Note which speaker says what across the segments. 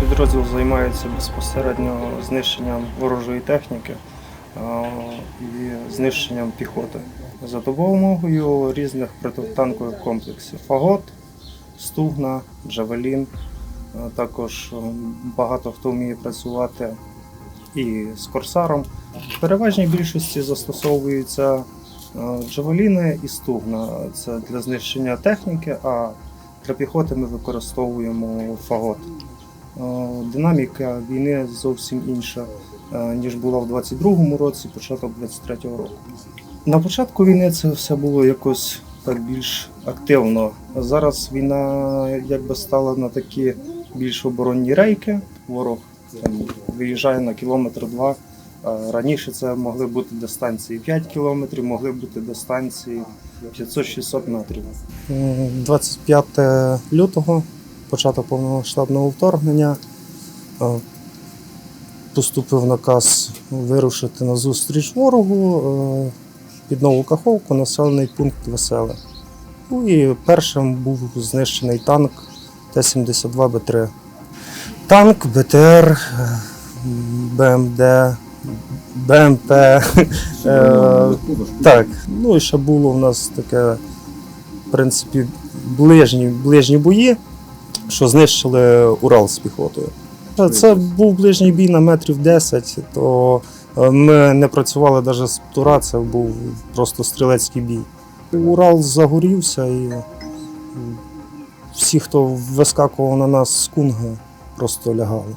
Speaker 1: Підрозділ займається безпосередньо знищенням ворожої техніки і знищенням піхоти за допомогою різних протитанкових комплексів фагот, стугна, джавелін. Також багато хто вміє працювати і з корсаром. В переважній більшості застосовуються джавеліни і стугна. Це для знищення техніки, а для піхоти ми використовуємо фагот. Е, Динаміка війни зовсім інша, е, ніж була в 22-му році, початок 23-го року. На початку війни це все було якось так більш активно. Зараз війна якби стала на такі більш оборонні рейки. Ворог там, виїжджає на кілометр два. А Раніше це могли бути дистанції 5 кілометрів, могли бути дистанції 500-600 метрів. 25 лютого, початок повномасштабного вторгнення. Е, Поступив наказ вирушити на зустріч ворогу е, під нову Каховку, населений пункт Веселе. Ну і першим був знищений танк Т-72Б3. Танк, БТР, е, БМД, БМП. е, так, ну і ще було в нас таке, в принципі, ближні, ближні бої, що знищили Урал з піхотою. Це був ближній бій на метрів 10, то е, ми не працювали навіть з птура, це був просто стрілецький бій. Урал загорівся і всі, хто вискакував на нас з кунги, просто лягали.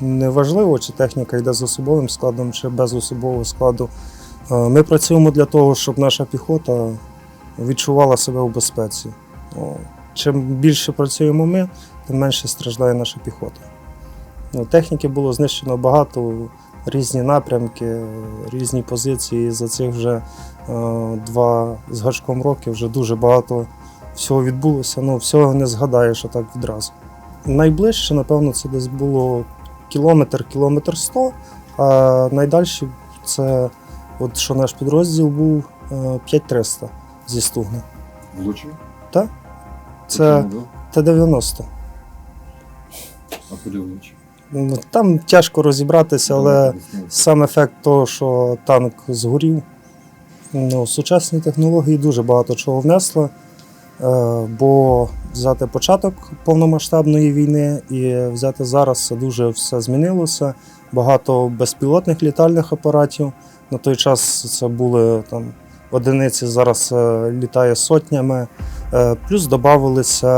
Speaker 1: Неважливо, чи техніка йде з особовим складом, чи без особового складу. Е, Ми працюємо для того, щоб наша піхота відчувала себе в безпеці. Чим більше працюємо ми, тим менше страждає наша піхота. Ну, техніки було знищено багато, різні напрямки, різні позиції. За цих вже е, два з гачком роки вже дуже багато всього відбулося. Ну, всього не згадаєш отак відразу. Найближче, напевно, це десь було кілометр, кілометр сто, а найдальше це, от що наш підрозділ був е, 5300 зі Стугна.
Speaker 2: Влучив?
Speaker 1: Це Т-90.
Speaker 2: А куди влучив?
Speaker 1: Ну, Там тяжко розібратися, але сам ефект того, що танк згорів. Ну, сучасні технології дуже багато чого внесли, е, бо взяти початок повномасштабної війни і взяти зараз дуже все змінилося. Багато безпілотних літальних апаратів. На той час це були там одиниці, зараз е, літає сотнями. Е, Плюс додавалися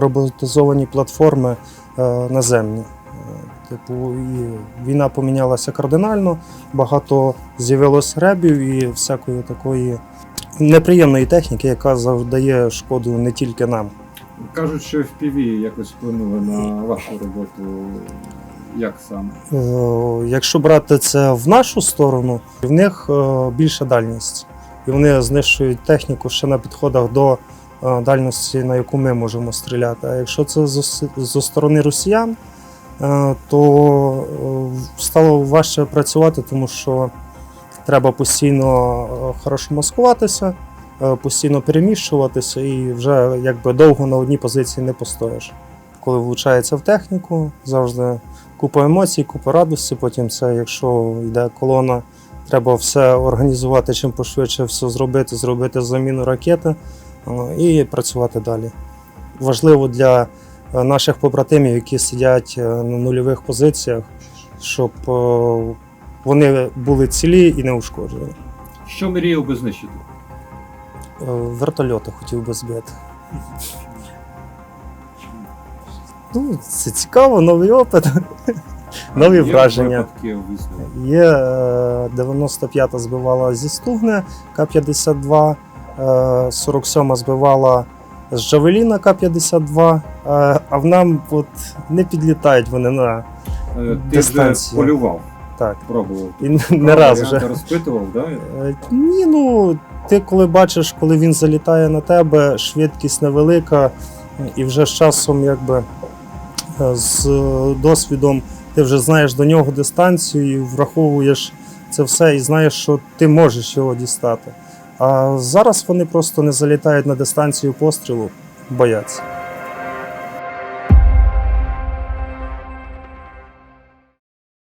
Speaker 1: роботизовані платформи е, наземні. Типу, і війна помінялася кардинально, багато з'явилось ребів і всякої такої неприємної техніки, яка завдає шкоду не тільки нам.
Speaker 2: Кажуть, що FPV якось вплинули на вашу роботу. Як саме?
Speaker 1: Е, Якщо брати це в нашу сторону, в них е, більша дальність. І вони знищують техніку ще на підходах до е, дальності, на яку ми можемо стріляти. А якщо це зі сторони росіян, то стало важче працювати, тому що треба постійно хорошо маскуватися, постійно переміщуватися і вже якби довго на одній позиції не постоїш. Коли влучається в техніку, завжди купа емоцій, купа радості. Потім це, якщо йде колона, треба все організувати чим пошвидше, все зробити, зробити заміну ракети е, і працювати далі. Важливо для е, наших побратимів, які сидять е, на нульових позиціях, щоб е, вони були цілі і не ушкоджені.
Speaker 2: Що мріяв би знищити?
Speaker 1: Е, Вертольоти хотів би збити. Ну, це цікаво, новий опит, нові враження. Є е, 95-та збивала зі Стугни К-52, е, 47-та збивала з Джавеліна К-52, е, а в нам от не підлітають вони на
Speaker 2: Е, Ти вже
Speaker 1: Дистанція.
Speaker 2: полював,
Speaker 1: так.
Speaker 2: пробував.
Speaker 1: І не раз вже.
Speaker 2: розпитував, да?
Speaker 1: Е, Ні, ну ти коли бачиш, коли він залітає на тебе, швидкість невелика, і вже з часом, якби е, з досвідом, ти вже знаєш до нього дистанцію, і враховуєш це все і знаєш, що ти можеш його дістати. А зараз вони просто не залітають на дистанцію пострілу, бояться.